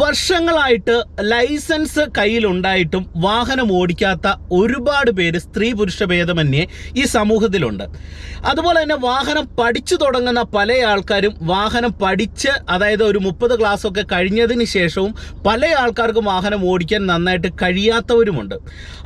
വർഷങ്ങളായിട്ട് ലൈസൻസ് കയ്യിലുണ്ടായിട്ടും വാഹനം ഓടിക്കാത്ത ഒരുപാട് പേര് സ്ത്രീ പുരുഷ ഭേദമന്യേ ഈ സമൂഹത്തിലുണ്ട്. അതുപോലെ തന്നെ വാഹനം പഠിച്ചു തുടങ്ങുന്ന പല ആൾക്കാരും വാഹനം പഠിച്ച് അതായത് ഒരു മുപ്പത് ക്ലാസ് ഒക്കെ കഴിഞ്ഞതിന് ശേഷവും പല ആൾക്കാർക്കും വാഹനം ഓടിക്കാൻ നന്നായിട്ട് കഴിയാത്തവരുമുണ്ട്.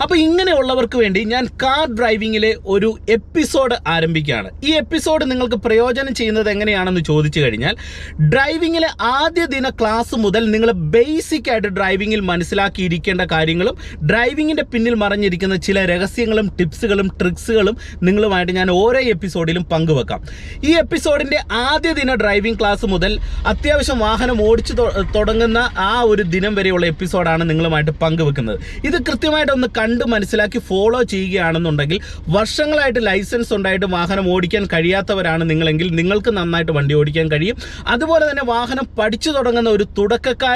അപ്പോൾ ഇങ്ങനെയുള്ളവർക്ക് വേണ്ടി ഞാൻ കാർ ഡ്രൈവിങ്ങിലെ ഒരു എപ്പിസോഡ് ആരംഭിക്കുകയാണ്. ഈ എപ്പിസോഡ് നിങ്ങൾക്ക് പ്രയോജനം ചെയ്യുന്നത് എങ്ങനെയാണെന്ന് ചോദിച്ചു കഴിഞ്ഞാൽ ഡ്രൈവിങ്ങിലെ ആദ്യ ദിന ക്ലാസ് മുതൽ നിങ്ങൾ ബേസിക് ആയിട്ട് ഡ്രൈവിങ്ങിൽ മനസ്സിലാക്കിയിരിക്കേണ്ട കാര്യങ്ങളും ഡ്രൈവിങ്ങിന്റെ പിന്നിൽ മറഞ്ഞിരിക്കുന്ന ചില രഹസ്യങ്ങളും ടിപ്സുകളും ട്രിക്സുകളും നിങ്ങളുമായിട്ട് ഞാൻ ഓരോ എപ്പിസോഡിലും പങ്കുവെക്കാം. ഈ എപ്പിസോഡിന്റെ ആദ്യ ദിന ഡ്രൈവിംഗ് ക്ലാസ് മുതൽ അത്യാവശ്യം വാഹനം ഓടിച്ചു തുടങ്ങുന്ന ആ ഒരു ദിനം വരെയുള്ള എപ്പിസോഡാണ് നിങ്ങളുമായിട്ട് പങ്കുവെക്കുന്നത്. ഇത് കൃത്യമായിട്ട് ഒന്ന് കണ്ട് മനസ്സിലാക്കി ഫോളോ ചെയ്യുകയാണെന്നുണ്ടെങ്കിൽ വർഷങ്ങളായിട്ട് ലൈസൻസ് ഉണ്ടായിട്ട് വാഹനം ഓടിക്കാൻ കഴിയാത്തവരാണ് നിങ്ങളെങ്കിൽ നിങ്ങൾക്ക് നന്നായിട്ട് വണ്ടി ഓടിക്കാൻ കഴിയും. അതുപോലെ തന്നെ വാഹനം പഠിച്ചു തുടങ്ങുന്ന ഒരു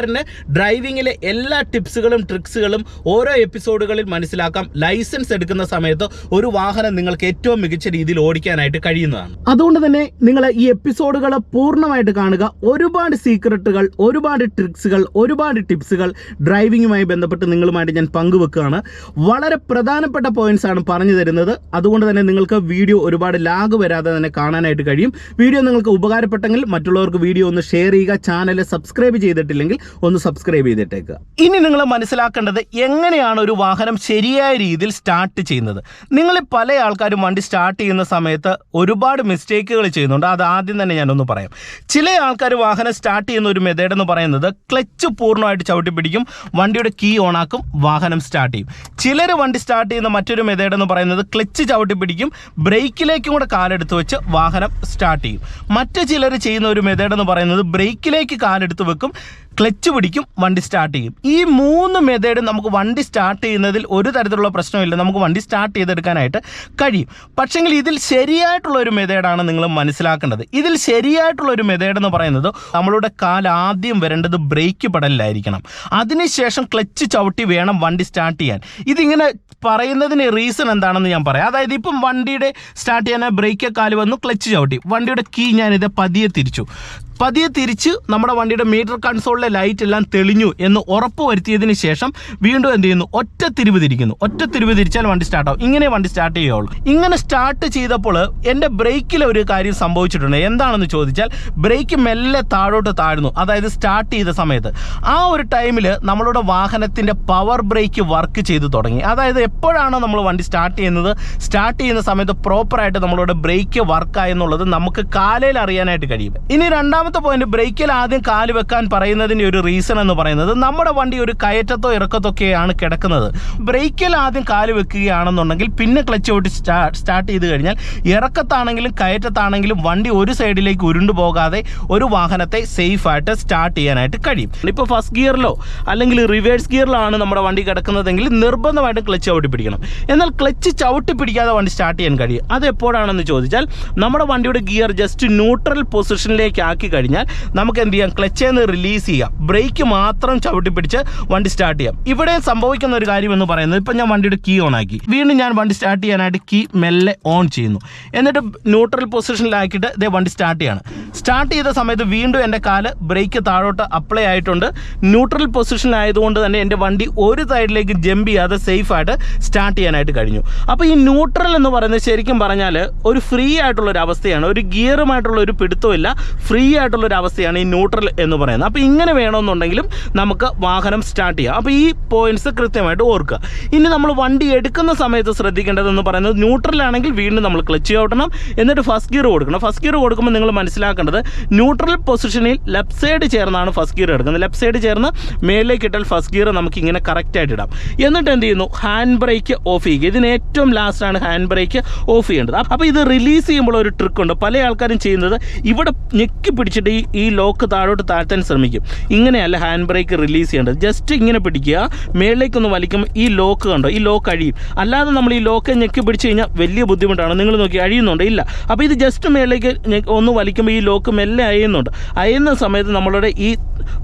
തുടക്കക്കാരന് ഡ്രൈവിങ്ങിലെ എല്ലാ ടിപ്സുകളും ട്രിക്സുകളും ഓരോ എപ്പിസോഡുകളിൽ മനസ്സിലാക്കാം. ലൈസൻസ് എടുക്കുന്ന സമയത്ത് ഒരു വാഹനം നിങ്ങൾക്ക് ഏറ്റവും മികച്ച രീതിയിൽ ഓടിക്കാനായിട്ട് കഴിയുന്നതാണ്. അതുകൊണ്ട് തന്നെ നിങ്ങൾ ഈ എപ്പിസോഡുകൾ പൂർണമായിട്ട് കാണുക. ഒരുപാട് സീക്രട്ടുകൾ ഒരുപാട് ട്രിക്സുകൾ ഒരുപാട് ടിപ്സുകൾ ഡ്രൈവിങ്ങുമായി ബന്ധപ്പെട്ട് നിങ്ങളുമായിട്ട് ഞാൻ പങ്കുവെക്കുകയാണ്. വളരെ പ്രധാനപ്പെട്ട പോയിന്റ്സ് ആണ് പറഞ്ഞു തരുന്നത്. അതുകൊണ്ട് തന്നെ നിങ്ങൾക്ക് വീഡിയോ ഒരുപാട് ലാഗ് വരാതെ തന്നെ കാണാനായിട്ട് കഴിയും. വീഡിയോ നിങ്ങൾക്ക് ഉപകാരപ്പെട്ടെങ്കിൽ മറ്റുള്ളവർക്ക് വീഡിയോ ഒന്ന് ഷെയർ ചെയ്യുക. ചാനൽ സബ്സ്ക്രൈബ് ചെയ്തിട്ടില്ലെങ്കിൽ ഒന്ന് സബ്സ്ക്രൈബ് ചെയ്തിട്ടേക്കുക ഇനി നിങ്ങൾ മനസ്സിലാക്കേണ്ടത് എങ്ങനെയാണ് ഒരു വാഹനം ശരിയായ രീതിയിൽ സ്റ്റാർട്ട് ചെയ്യുന്നത്. നിങ്ങൾ പല ആൾക്കാരും വണ്ടി സ്റ്റാർട്ട് ചെയ്യുന്ന സമയത്ത് ഒരുപാട് മിസ്റ്റേക്കുകൾ ചെയ്യുന്നുണ്ട്. അത് ആദ്യം തന്നെ ഞാനൊന്ന് പറയാം. ചില ആൾക്കാർ വാഹനം സ്റ്റാർട്ട് ചെയ്യുന്ന ഒരു മെത്തേഡ് എന്ന് പറയുന്നത് ക്ലച്ച് പൂർണമായിട്ട് ചവിട്ടി പിടിക്കും വണ്ടിയുടെ കീ ഓണാക്കും വാഹനം സ്റ്റാർട്ട് ചെയ്യും. ചിലർ വണ്ടി സ്റ്റാർട്ട് ചെയ്യുന്ന മറ്റൊരു മെത്തേഡ് എന്ന് പറയുന്നത് ക്ലച്ച് ചവിട്ടി പിടിക്കും ബ്രേക്കിലേക്കും കൂടെ കാലെടുത്ത് വെച്ച് വാഹനം സ്റ്റാർട്ട് ചെയ്യും. മറ്റു ചിലർ ചെയ്യുന്ന ഒരു മെത്തേഡ് എന്ന് പറയുന്നത് ബ്രേക്കിലേക്ക് കാലെടുത്ത് വെക്കും ക്ലച്ച് പിടിക്കും വണ്ടി സ്റ്റാർട്ട് ചെയ്യും. ഈ മൂന്ന് മെത്തേഡും നമുക്ക് വണ്ടി സ്റ്റാർട്ട് ചെയ്യുന്നതിൽ ഒരു തരത്തിലുള്ള പ്രശ്നമില്ല. നമുക്ക് വണ്ടി സ്റ്റാർട്ട് ചെയ്തെടുക്കാനായിട്ട് കഴിയും. പക്ഷെങ്കിൽ ഇതിൽ ശരിയായിട്ടുള്ള ഒരു മെത്തേഡാണ് നിങ്ങൾ മനസ്സിലാക്കേണ്ടത്. ഇതിൽ ശരിയായിട്ടുള്ള ഒരു മെത്തേഡ് എന്ന് പറയുന്നത് നമ്മളുടെ കാൽ ആദ്യം വരേണ്ടത് ബ്രേക്ക് പെടലിലായിരിക്കണം അതിനുശേഷം ക്ലച്ച് ചവിട്ടി വേണം വണ്ടി സ്റ്റാർട്ട് ചെയ്യാൻ. ഇതിങ്ങനെ പറയുന്നതിന് റീസൺ എന്താണെന്ന് ഞാൻ പറയാം. അതായത് ഇപ്പം വണ്ടിയുടെ സ്റ്റാർട്ട് ചെയ്യാൻ ബ്രേക്ക് കാൽ വന്നു ക്ലച്ച് ചവിട്ടി. വണ്ടിയുടെ കീ ഞാനിത് പതിയെ തിരിച്ചു. പതിയെ തിരിച്ച് നമ്മുടെ വണ്ടിയുടെ മീറ്റർ കൺസോളിലെ ലൈറ്റ് എല്ലാം തെളിഞ്ഞു എന്ന് ഉറപ്പ് വരുത്തിയതിന് ശേഷം വീണ്ടും എന്ത് ചെയ്യുന്നു? ഒറ്റ തിരിവ് തിരിക്കുന്നു. ഒറ്റ തിരിവ് തിരിച്ചാൽ വണ്ടി സ്റ്റാർട്ട് ആവും. ഇങ്ങനെ വണ്ടി സ്റ്റാർട്ട് ചെയ്യുള്ളൂ ഇങ്ങനെ സ്റ്റാർട്ട് ചെയ്തപ്പോൾ എന്റെ ബ്രേക്കിൽ ഒരു കാര്യം സംഭവിച്ചിട്ടുണ്ട്. എന്താണെന്ന് ചോദിച്ചാൽ ബ്രേക്ക് മെല്ലെ താഴോട്ട് താഴ്ന്നു. അതായത് സ്റ്റാർട്ട് ചെയ്ത സമയത്ത്. ആ ഒരു ടൈമിൽ നമ്മളുടെ വാഹനത്തിന്റെ പവർ ബ്രേക്ക് വർക്ക് ചെയ്തു തുടങ്ങി. അതായത് എപ്പോഴാണോ നമ്മൾ വണ്ടി സ്റ്റാർട്ട് ചെയ്യുന്നത് സ്റ്റാർട്ട് ചെയ്യുന്ന സമയത്ത് പ്രോപ്പറായിട്ട് നമ്മളുടെ ബ്രേക്ക് വർക്കായെന്നുള്ളത് നമുക്ക് കാലയിൽ അറിയാനായിട്ട് കഴിയും. ഇനി രണ്ടാമത്തെ പോയിന്റ് ബ്രേക്കിൽ ആദ്യം കാൽ വെക്കാൻ പറയുന്നതിന്റെ ഒരു റീസൺ എന്ന് പറയുന്നത് നമ്മുടെ വണ്ടി ഒരു കയറ്റത്തോ ഇറക്കത്തൊക്കെയാണ് കിടക്കുന്നത്. ബ്രേക്കിൽ ആദ്യം കാൽ വെക്കുകയാണെന്നുണ്ടെങ്കിൽ പിന്നെ ക്ലച്ച് ഔട്ട് സ്റ്റാർട്ട് ചെയ്ത് കഴിഞ്ഞാൽ ഇറക്കത്താണെങ്കിലും കയറ്റത്താണെങ്കിലും വണ്ടി ഒരു സൈഡിലേക്ക് ഉരുണ്ടു പോകാതെ ഒരു വാഹനത്തെ സേഫ് ആയിട്ട് സ്റ്റാർട്ട് ചെയ്യാനായിട്ട് കഴിയും. ഇപ്പോൾ ഫസ്റ്റ് ഗിയറിലോ അല്ലെങ്കിൽ റിവേഴ്സ് ഗിയറിലാണ് നമ്മുടെ വണ്ടി കിടക്കുന്നതെങ്കിൽ നിർബന്ധമായിട്ടും ക്ലച്ച് ചവിട്ടി പിടിക്കണം എന്നാൽ ക്ലച്ച് ചവിട്ടി പിടിക്കാതെ വണ്ടി സ്റ്റാർട്ട് ചെയ്യാൻ കഴിയും. അത് എപ്പോഴാണെന്ന് ചോദിച്ചാൽ നമ്മുടെ വണ്ടിയുടെ ഗിയർ ജസ്റ്റ് ന്യൂട്രൽ പൊസിഷനിലേക്ക് ആക്കി കഴിഞ്ഞാൽ നമുക്ക് എന്ത് ചെയ്യാം? ക്ലച്ചിൽ നിന്ന് റിലീസ് ചെയ്യാം. ബ്രേക്ക് മാത്രം ചവിട്ടി പിടിച്ച് വണ്ടി സ്റ്റാർട്ട് ചെയ്യാം. ഇവിടെ സംഭവിക്കുന്ന ഒരു കാര്യം എന്ന് പറയുന്നത് ഇപ്പം ഞാൻ വണ്ടിയുടെ കീ ഓൺ ആക്കി. വീണ്ടും ഞാൻ വണ്ടി സ്റ്റാർട്ട് ചെയ്യാനായിട്ട് കീ മെല്ലെ ഓൺ ചെയ്യുന്നു. എന്നിട്ട് ന്യൂട്രൽ പൊസിഷനിലാക്കിയിട്ട് ഇതേ വണ്ടി സ്റ്റാർട്ട് ചെയ്യാണ്. സ്റ്റാർട്ട് ചെയ്ത സമയത്ത് വീണ്ടും എന്റെ കാൽ ബ്രേക്ക് താഴോട്ട് അപ്ലൈ ആയിട്ടുണ്ട്. ന്യൂട്രൽ പൊസിഷനിലായതുകൊണ്ട് തന്നെ എന്റെ വണ്ടി ഒരു സൈഡിലേക്ക് ജമ്പ് ചെയ്യാതെ സേഫായിട്ട് സ്റ്റാർട്ട് ചെയ്യാനായിട്ട് കഴിഞ്ഞു. അപ്പോൾ ഈ ന്യൂട്രൽ എന്ന് പറയുന്നത് ശരിക്കും പറഞ്ഞാൽ ഒരു ഫ്രീ ആയിട്ടുള്ള ഒരു അവസ്ഥയാണ്. ഒരു ഗിയറുമായിട്ടുള്ള ഒരു പിടുത്തമില്ല ഫ്രീ ആയിട്ടുള്ള ഒരു അവസ്ഥയാണ് ഈ ന്യൂട്രൽ എന്ന് പറയുന്നത്. അപ്പോൾ ഇങ്ങനെ വേണമെന്നുണ്ടെങ്കിലും നമുക്ക് വാഹനം സ്റ്റാർട്ട് ചെയ്യാം. അപ്പോൾ ഈ പോയിന്റ്സ് കൃത്യമായിട്ട് ഓർക്കുക. ഇനി നമ്മൾ വണ്ടി എടുക്കുന്ന സമയത്ത് ശ്രദ്ധിക്കേണ്ടതെന്ന് പറയുന്നത് ന്യൂട്രലാണെങ്കിൽ വീണ്ടും നമ്മൾ ക്ലച്ച് ചവിട്ടണം എന്നിട്ട് ഫസ്റ്റ് ഗിയർ കൊടുക്കണം. ഫസ്റ്റ് ഗിയർ കൊടുക്കുമ്പോൾ നിങ്ങൾ മനസ്സിലാക്കേണ്ടത് ന്യൂട്രൽ പൊസിഷനിൽ ലെഫ്റ്റ് സൈഡ് ചേർന്നാണ് ഫസ്റ്റ് ഗിയർ എടുക്കുന്നത്. ലെഫ്റ്റ് സൈഡ് ചേർന്ന് മേലേക്ക് ഇട്ടാൽ ഫസ്റ്റ് ഗിയർ നമുക്ക് ഇങ്ങനെ കറക്റ്റായിട്ട് ഇടാം. എന്നിട്ട് എന്ത് ചെയ്യുന്നു? ഹാൻഡ് ബ്രേക്ക് ഓഫ് ചെയ്യുക. ഇതിന് ഏറ്റവും ലാസ്റ്റാണ് ഹാൻഡ് ബ്രേക്ക് ഓഫ് ചെയ്യേണ്ടത്. അപ്പോൾ ഇത് റിലീസ് ചെയ്യുമ്പോൾ ഒരു ട്രിക്ക് ഉണ്ട്. പല ആൾക്കാരും ചെയ്യുന്നത് ഇവിടെ ഞെക്കി പിടിച്ചിട്ട് ഈ ഈ ലോക്ക് താഴോട്ട് താഴ്ത്താൻ ശ്രമിക്കും. ഇങ്ങനെയല്ല ഹാൻഡ് ബ്രേക്ക് റിലീസ് ചെയ്യേണ്ടത്. ജസ്റ്റ് ഇങ്ങനെ പിടിക്കുക. മേളിലേക്കൊന്ന് വലിക്കുമ്പോൾ ഈ ലോക്ക് കണ്ടോ? ഈ ലോക്ക് അഴിയും. അല്ലാതെ നമ്മൾ ഈ ലോക്ക് ഞെക്കി പിടിച്ച് കഴിഞ്ഞാൽ വലിയ ബുദ്ധിമുട്ടാണ്. നിങ്ങൾ നോക്കി അഴിയുന്നുണ്ട്. ഇല്ല. അപ്പോൾ ഇത് ജസ്റ്റ് മേളിലേക്ക് ഒന്ന് വലിക്കുമ്പോൾ ഈ ലോക്ക് മെല്ലെ അയയുന്നുണ്ട്. അയയുന്ന സമയത്ത് നമ്മളുടെ ഈ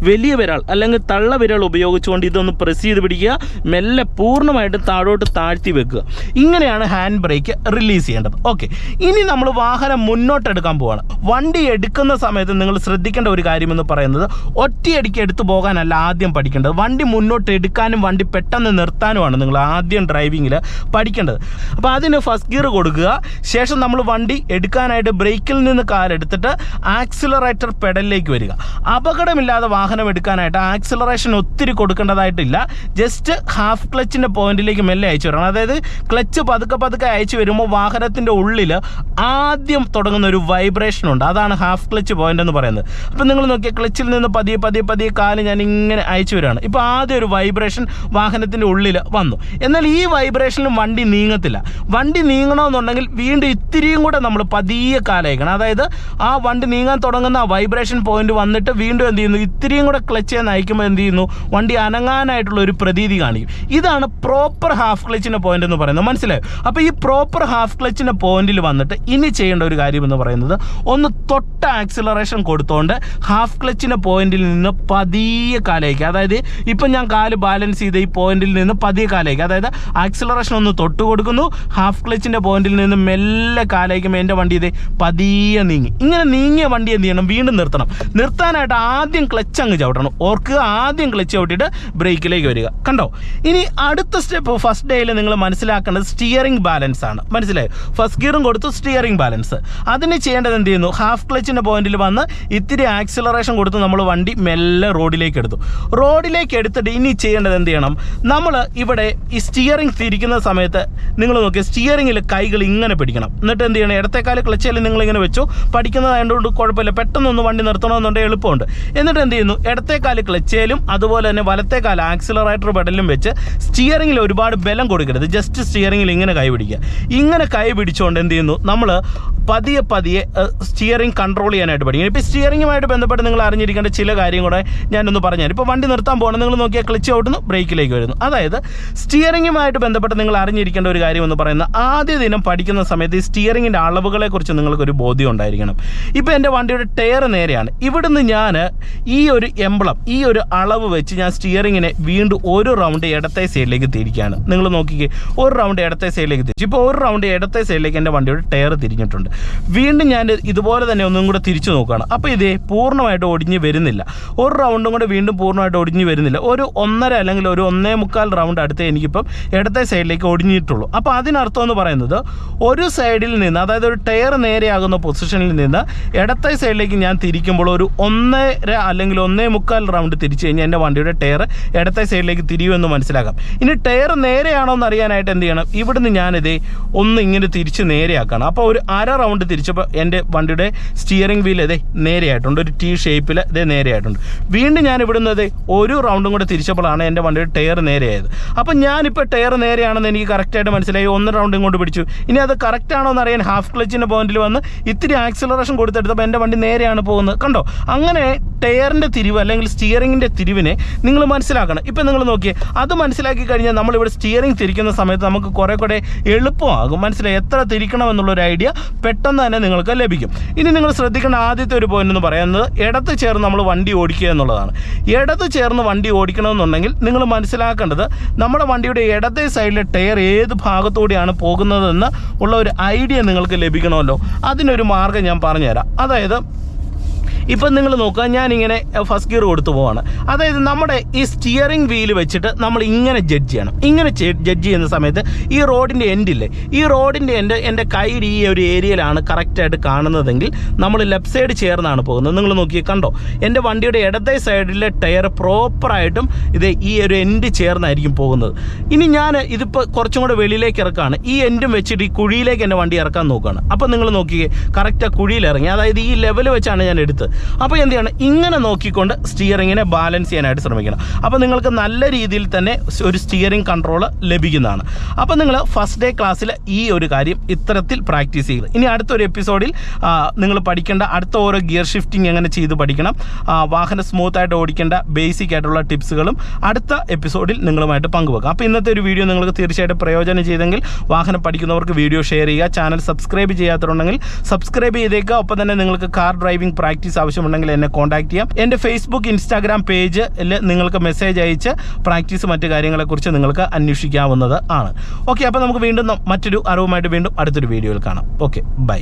വലിയ വിരൽ അല്ലെങ്കിൽ തള്ള വിരൽ ഉപയോഗിച്ചുകൊണ്ട് ഇതൊന്ന് പ്രസ് ചെയ്ത് പിടിക്കുക. മെല്ലെ പൂർണമായിട്ട് താഴോട്ട് താഴ്ത്തി വെക്കുക. ഇങ്ങനെയാണ് ഹാൻഡ് ബ്രേക്ക് റിലീസ് ചെയ്യേണ്ടത്. ഓക്കെ ഇനി നമ്മൾ വാഹനം മുന്നോട്ടെടുക്കാൻ പോവാണ്. വണ്ടി എടുക്കുന്ന സമയത്ത് നിങ്ങൾ ശ്രദ്ധിക്കേണ്ട ഒരു കാര്യമെന്ന് പറയുന്നത് ഒറ്റയടിക്ക് എടുത്തു പോകാനല്ല ആദ്യം പഠിക്കേണ്ടത്. വണ്ടി മുന്നോട്ട് എടുക്കാനും വണ്ടി പെട്ടെന്ന് നിർത്താനുമാണ് നിങ്ങൾ ആദ്യം ഡ്രൈവിങ്ങിൽ പഠിക്കേണ്ടത്. അപ്പോൾ അതിന് ഫസ്റ്റ് ഗിയർ കൊടുക്കുക. ശേഷം നമ്മൾ വണ്ടി എടുക്കാനായിട്ട് ബ്രേക്കിൽ നിന്ന് കാലെടുത്തിട്ട് ആക്സിലറേറ്റർ പെഡലിലേക്ക് വരിക. അപകടമില്ലാതെ വാഹനം എടുക്കാനായിട്ട് ആക്സിലറേഷൻ ഒത്തിരി കൊടുക്കേണ്ടതായിട്ടില്ല. ജസ്റ്റ് ഹാഫ് ക്ലച്ചിന്റെ പോയിന്റിലേക്ക് മെല്ലെ അയച്ചു വരണം അതായത് ക്ലച്ച് പതുക്കെ പതുക്കെ അയച്ചു വരുമ്പോൾ വാഹനത്തിന്റെ ഉള്ളിൽ ആദ്യം തുടങ്ങുന്ന ഒരു വൈബ്രേഷൻ ഉണ്ട്. അതാണ് ഹാഫ് ക്ലച്ച് പോയിന്റ് എന്ന് പറയുന്നത്. അപ്പം നിങ്ങൾ നോക്കിയാൽ ക്ലച്ചിൽ നിന്ന് പതിയെ പതിയെ പതിയെ കാൽ ഞാൻ ഇങ്ങനെ അയച്ചു വരികയാണ്. ഇപ്പോൾ ആദ്യം ഒരു വൈബ്രേഷൻ വാഹനത്തിന്റെ ഉള്ളിൽ വന്നു. എന്നാൽ ഈ വൈബ്രേഷനിലും വണ്ടി നീങ്ങത്തില്ല. വണ്ടി നീങ്ങണമെന്നുണ്ടെങ്കിൽ വീണ്ടും ഇത്തിരിയും കൂടെ നമ്മൾ പതിയെ കാലയക്കണം അതായത് ആ വണ്ടി നീങ്ങാൻ തുടങ്ങുന്ന ആ വൈബ്രേഷൻ പോയിന്റ് വന്നിട്ട് വീണ്ടും എന്ത് ചെയ്യുന്നു? ഇത്തിരിയും കൂടെ ക്ലച്ച് നയിക്കുമ്പോൾ എന്ത് ചെയ്യുന്നു? വണ്ടി അനങ്ങാനായിട്ടുള്ള ഒരു പ്രതീതി കാണിക്കും. ഇതാണ് പ്രോപ്പർ ഹാഫ് ക്ലച്ചിന്റെ പോയിന്റ് എന്ന് പറയുന്നത്. മനസ്സിലായോ? അപ്പോൾ ഈ പ്രോപ്പർ ഹാഫ് ക്ലച്ചിന്റെ പോയിന്റിൽ വന്നിട്ട് ഇനി ചെയ്യേണ്ട ഒരു കാര്യം എന്ന് പറയുന്നത് ഒന്ന് തൊട്ട ആക്സിലറേഷൻ കൊടുത്തോണ്ട് ഹാഫ് ക്ലച്ചിന്റെ പോയിന്റിൽ നിന്ന് പതിയെ കാലേക്ക് അതായത് ഇപ്പം ഞാൻ കാൽ ബാലൻസ് ചെയ്ത് ഈ പോയിന്റിൽ നിന്ന് പതിയെ കാലേക്ക് അതായത് ആക്സിലറേഷൻ ഒന്ന് തൊട്ട് കൊടുക്കുന്നു ഹാഫ് ക്ലച്ചിന്റെ പോയിന്റിൽ നിന്ന് മെല്ലെ കാലയക്കുമ്പോൾ എന്റെ വണ്ടി ഇത് പതിയെ നീങ്ങി. ഇങ്ങനെ നീങ്ങിയ വണ്ടി എന്ത് ചെയ്യണം? വീണ്ടും നിർത്തണം. നിർത്താനായിട്ട് ആദ്യം ക്ലച്ച് അങ്ങ് ചവിട്ടണം. ഓർക്കുക ആദ്യം ക്ലച്ച് ചവിട്ടിയിട്ട് ബ്രേക്കിലേക്ക് വരിക. കണ്ടോ? ഇനി അടുത്ത സ്റ്റെപ്പ് ഫസ്റ്റ് ഡേയിൽ നിങ്ങൾ മനസ്സിലാക്കേണ്ടത് സ്റ്റിയറിംഗ് ബാലൻസ് ആണ്. മനസ്സിലായോ? ഫസ്റ്റ് ഗിയറും കൊടുത്തു സ്റ്റിയറിംഗ് ബാലൻസ് അതിന് ചെയ്യേണ്ടത് എന്ത് ചെയ്യുന്നു? ഹാഫ് ക്ലച്ചിന്റെ പോയിന്റിൽ വന്ന് ഇത്തിരി ആക്സിലറേഷൻ കൊടുത്ത് നമ്മൾ വണ്ടി മെല്ലെ റോഡിലേക്ക് എടുത്തു. റോഡിലേക്ക് എടുത്തിട്ട് ഇനി ചെയ്യേണ്ടത് എന്ത് ചെയ്യണം? നമ്മൾ ഇവിടെ ഈ സ്റ്റിയറിംഗ് തിരിക്കുന്ന സമയത്ത് നിങ്ങൾ നോക്കി സ്റ്റിയറിംഗിൽ കൈകൾ ഇങ്ങനെ പിടിക്കണം. എന്നിട്ട് എന്ത് ചെയ്യണം? ഇടത്തേക്കാൽ ക്ലച്ചിൽ നിങ്ങൾ ഇങ്ങനെ വെച്ചു? പഠിക്കുന്നതായതുകൊണ്ട് കുഴപ്പമില്ല. പെട്ടെന്നൊന്ന് വണ്ടി നിർത്തണമെന്നുണ്ടെങ്കിൽ എളുപ്പമുണ്ട്. എന്നിട്ട് എന്ത് ചെയ്യുന്നു? ഇടത്തേക്കാൽ ക്ലച്ചേലും അതുപോലെ തന്നെ വലത്തേക്കാൽ ആക്സിലറേറ്റർ പെഡലും വെച്ച് സ്റ്റിയറിംഗിൽ ഒരുപാട് ബലം കൊടുക്കരുത്. ജസ്റ്റ് സ്റ്റിയറിംഗിൽ ഇങ്ങനെ കൈ പിടിക്കുക. ഇങ്ങനെ കൈ പിടിച്ചുകൊണ്ട് എന്ത് ചെയ്യുന്നു? നമ്മൾ പതിയെ പതിയെ സ്റ്റിയറിംഗ് കൺട്രോൾ ചെയ്യാനായിട്ട് പഠിക്കും. ഇപ്പോൾ സ്റ്റിയറിംഗുമായിട്ട് ബന്ധപ്പെട്ട് നിങ്ങൾ അറിഞ്ഞിരിക്കേണ്ട ചില കാര്യം കൂടെ ഞാനൊന്ന് പറഞ്ഞുതരാം ഇപ്പോൾ വണ്ടി നിർത്താൻ പോകണം. നിങ്ങൾ നോക്കിയാൽ ക്ലിച്ച് ഔട്ടുന്നു ബ്രേക്കിലേക്ക് വരുന്നു. അതായത് സ്റ്റിയറിംഗുമായിട്ട് ബന്ധപ്പെട്ട് നിങ്ങൾ അറിഞ്ഞിരിക്കേണ്ട ഒരു കാര്യം എന്ന് പറയുന്നത് ആദ്യ ദിനം പഠിക്കുന്ന സമയത്ത് ഈ സ്റ്റിയറിംഗിന്റെ അളവുകളെക്കുറിച്ച് നിങ്ങൾക്കൊരു ബോധ്യം ഉണ്ടായിരിക്കണം. ഇപ്പോൾ എന്റെ വണ്ടിയുടെ ടയർ നേരെയാണ്. ഇവിടുന്ന് ഞാൻ ഈ ഒരു എംബ്ലം ഈ ഒരു അളവ് വെച്ച് ഞാൻ സ്റ്റിയറിങ്ങിനെ വീണ്ടും ഒരു റൗണ്ട് ഇടത്തെ സൈഡിലേക്ക് തിരിക്കുകയാണ്. നിങ്ങൾ നോക്കിക്കേ ഒരു റൗണ്ട് ഇടത്തെ സൈഡിലേക്ക് തിരിച്ചു. ഇപ്പോൾ ഒരു റൗണ്ട് ഇടത്തെ സൈഡിലേക്ക് എന്റെ വണ്ടിയുടെ ടയർ തിരിഞ്ഞിട്ടുണ്ട്. വീണ്ടും ഞാൻ ഇതുപോലെ തന്നെ ഒന്നും കൂടെ തിരിച്ചു നോക്കുകയാണ്. അപ്പോൾ ഇതേ പൂർണമായിട്ട് ഒടിഞ്ഞ് വരുന്നില്ല. ഒരു റൗണ്ടും കൂടെ വീണ്ടും പൂർണമായിട്ട് ഒടിഞ്ഞ് വരുന്നില്ല. ഒരു ഒന്നര അല്ലെങ്കിൽ ഒരു ഒന്നേ മുക്കാൽ റൗണ്ട് അടുത്ത് എനിക്കിപ്പം ഇടത്തെ സൈഡിലേക്ക് ഒടിഞ്ഞിട്ടുള്ളൂ. അപ്പോൾ അതിനർത്ഥം എന്ന് പറയുന്നത് ഒരു സൈഡിൽ നിന്ന് അതായത് ഒരു ടയർ നേരെയാകുന്ന പൊസിഷനിൽ നിന്ന് ഇടത്തെ സൈഡിലേക്ക് ഞാൻ തിരിക്കുമ്പോൾ ഒരു ഒന്നര അല്ലെങ്കിൽ ഒന്നേ മുക്കാൽ റൗണ്ട് തിരിച്ചു കഴിഞ്ഞാൽ എന്റെ വണ്ടിയുടെ ടയർ ഇടത്തെ സൈഡിലേക്ക് തിരിയുമെന്ന് മനസ്സിലാക്കാം. ഇനി ടയർ നേരെയാണോ എന്ന് അറിയാനായിട്ട് എന്ത് ചെയ്യണം? ഇവിടുന്ന് ഞാനിതേ ഒന്ന് ഇങ്ങനെ തിരിച്ച് നേരെയാക്കണം. അപ്പോൾ ഒരു അര റൗണ്ട് തിരിച്ചപ്പോൾ എന്റെ വണ്ടിയുടെ സ്റ്റിയറിംഗ് വീൽ ഇതേ നേരെയായിട്ടുണ്ട്. ഒരു ടി ഷേപ്പിൽ ഇതേ നേരെയായിട്ടുണ്ട്. വീണ്ടും ഞാൻ ഇവിടുന്ന് ഇതേ ഒരു റൗണ്ടും കൂടെ തിരിച്ചപ്പോഴാണ് എന്റെ വണ്ടിയുടെ ടയർ നേരെയായത്. അപ്പം ഞാനിപ്പോൾ ടയർ നേരെയാണെന്ന് എനിക്ക് കറക്റ്റായിട്ട് മനസ്സിലായി. ഒന്ന് റൗണ്ട് ഇങ്ങോട്ട് പിടിച്ചു. ഇനി അത് കറക്റ്റ് ആണോ എന്ന് അറിയാൻ ഹാഫ് ക്ലച്ചിന്റെ പോയിന്റിൽ വന്ന് ഇത്തിരി ആക്സിലറേഷൻ കൊടുത്തെടുത്തപ്പോൾ എന്റെ വണ്ടി നേരെയാണ് പോകുന്നത്. കണ്ടോ? അങ്ങനെ ടയറിന്റെ തിരിവ് അല്ലെങ്കിൽ സ്റ്റിയറിങ്ങിന്റെ തിരിവിനെ നിങ്ങൾ മനസ്സിലാക്കണം. ഇപ്പം നിങ്ങൾ നോക്കിയേ അത് മനസ്സിലാക്കി കഴിഞ്ഞാൽ നമ്മളിവിടെ സ്റ്റിയറിംഗ് തിരിക്കുന്ന സമയത്ത് നമുക്ക് കുറേ കൂടെ എളുപ്പമാകും. മനസ്സിലായി? എത്ര തിരിക്കണം എന്നുള്ളൊരു ഐഡിയ പെട്ടെന്ന് തന്നെ നിങ്ങൾക്ക് ലഭിക്കും. ഇനി നിങ്ങൾ ശ്രദ്ധിക്കേണ്ട ആദ്യത്തെ ഒരു പോയിന്റ് എന്ന് പറയുന്നത് ഇടത്ത് ചേർന്ന് നമ്മൾ വണ്ടി ഓടിക്കുക എന്നുള്ളതാണ്. ഇടത്ത് ചേർന്ന് വണ്ടി ഓടിക്കണമെന്നുണ്ടെങ്കിൽ നിങ്ങൾ മനസ്സിലാക്കേണ്ടത് നമ്മുടെ വണ്ടിയുടെ ഇടത്തെ സൈഡിലെ ടയർ ഏത് ഭാഗത്തൂടെയാണ് പോകുന്നതെന്ന് ഉള്ള ഒരു ഐഡിയ നിങ്ങൾക്ക് ലഭിക്കണമല്ലോ. അതിനൊരു മാർഗം ഞാൻ പറഞ്ഞുതരാം. അതായത് ഇപ്പം നിങ്ങൾ നോക്കുക ഞാനിങ്ങനെ ഫസ്റ്റ് ഗിയർ കൊടുത്തു പോവാണ്. അതായത് നമ്മുടെ ഈ സ്റ്റിയറിംഗ് വീൽ വെച്ചിട്ട് നമ്മൾ ഇങ്ങനെ ജഡ്ജ് ചെയ്യണം. ഇങ്ങനെ ജഡ്ജ് ചെയ്യുന്ന സമയത്ത് ഈ റോഡിന്റെ എൻഡില്ലേ ഈ റോഡിന്റെ എൻഡ് എന്റെ കൈയുടെ ഈ ഒരു ഏരിയയിലാണ് കറക്റ്റായിട്ട് കാണുന്നതെങ്കിൽ നമ്മൾ ലെഫ്റ്റ് സൈഡ് ചേർന്നാണ് പോകുന്നത്. നിങ്ങൾ നോക്കി കണ്ടോ? എന്റെ വണ്ടിയുടെ ഇടത്തെ സൈഡിലെ ടയർ പ്രോപ്പറായിട്ടും ഇത് ഈ ഒരു എൻഡ് ചേർന്നായിരിക്കും പോകുന്നത്. ഇനി ഞാൻ ഇതിപ്പോൾ കുറച്ചും കൂടെ വെളിയിലേക്ക് ഇറക്കാണ്. ഈ എൻഡും വെച്ചിട്ട് ഈ കുഴിയിലേക്ക് എന്റെ വണ്ടി ഇറക്കാൻ നോക്കുകയാണ്. അപ്പോൾ നിങ്ങൾ നോക്കിയേ കറക്റ്റ് ആ കുഴിയിൽ ഇറങ്ങി. അതായത് ഈ ലെവൽ വെച്ചാണ് ഞാൻ എടുത്തത്. അപ്പോൾ എന്ത് ചെയ്യണം? ഇങ്ങനെ നോക്കിക്കൊണ്ട് സ്റ്റിയറിങ്ങിനെ ബാലൻസ് ചെയ്യാനായിട്ട് ശ്രമിക്കണം. അപ്പോൾ നിങ്ങൾക്ക് നല്ല രീതിയിൽ തന്നെ ഒരു സ്റ്റിയറിംഗ് കൺട്രോൾ ലഭിക്കുന്നതാണ്. അപ്പോൾ നിങ്ങൾ ഫസ്റ്റ് ഡേ ക്ലാസ്സിൽ ഈ ഒരു കാര്യം ഇത്തരത്തിൽ പ്രാക്ടീസ് ചെയ്യുക ഇനി അടുത്തൊരു എപ്പിസോഡിൽ നിങ്ങൾ പഠിക്കേണ്ട അടുത്ത ഓരോ ഗിയർ ഷിഫ്റ്റിംഗ് എങ്ങനെ ചെയ്ത് പഠിക്കണം വാഹനം സ്മൂത്ത് ആയിട്ട് ഓടിക്കേണ്ട ബേസിക് ആയിട്ടുള്ള ടിപ്സുകളും അടുത്ത എപ്പിസോഡിൽ നിങ്ങളുമായിട്ട് പങ്കുവെക്കാം. അപ്പോൾ ഇന്നത്തെ ഒരു വീഡിയോ നിങ്ങൾക്ക് തീർച്ചയായിട്ടും പ്രയോജനം ചെയ്തെങ്കിൽ വാഹനം പഠിക്കുന്നവർക്ക് വീഡിയോ ഷെയർ ചെയ്യുക ചാനൽ സബ്സ്ക്രൈബ് ചെയ്യാത്തതുണ്ടെങ്കിൽ സബ്സ്ക്രൈബ് ചെയ്തേക്കുക. ഒപ്പം തന്നെ നിങ്ങൾക്ക് കാർ ഡ്രൈവിംഗ് പ്രാക്ടീസ് ആവശ്യമുണ്ടെങ്കിൽ എന്നെ കോൺടാക്ട് ചെയ്യാം. എന്റെ ഫേസ്ബുക്ക് ഇൻസ്റ്റാഗ്രാം പേജിൽ നിങ്ങൾക്ക് മെസ്സേജ് അയച്ച് പ്രാക്ടീസ് മറ്റു കാര്യങ്ങളെക്കുറിച്ച് നിങ്ങൾക്ക് അന്വേഷിക്കാവുന്നത് ആണ്. ഓക്കെ അപ്പോൾ നമുക്ക് വീണ്ടും മറ്റൊരു അറിവുമായിട്ട് വീണ്ടും അടുത്തൊരു വീഡിയോയിൽ കാണാം. Okay bye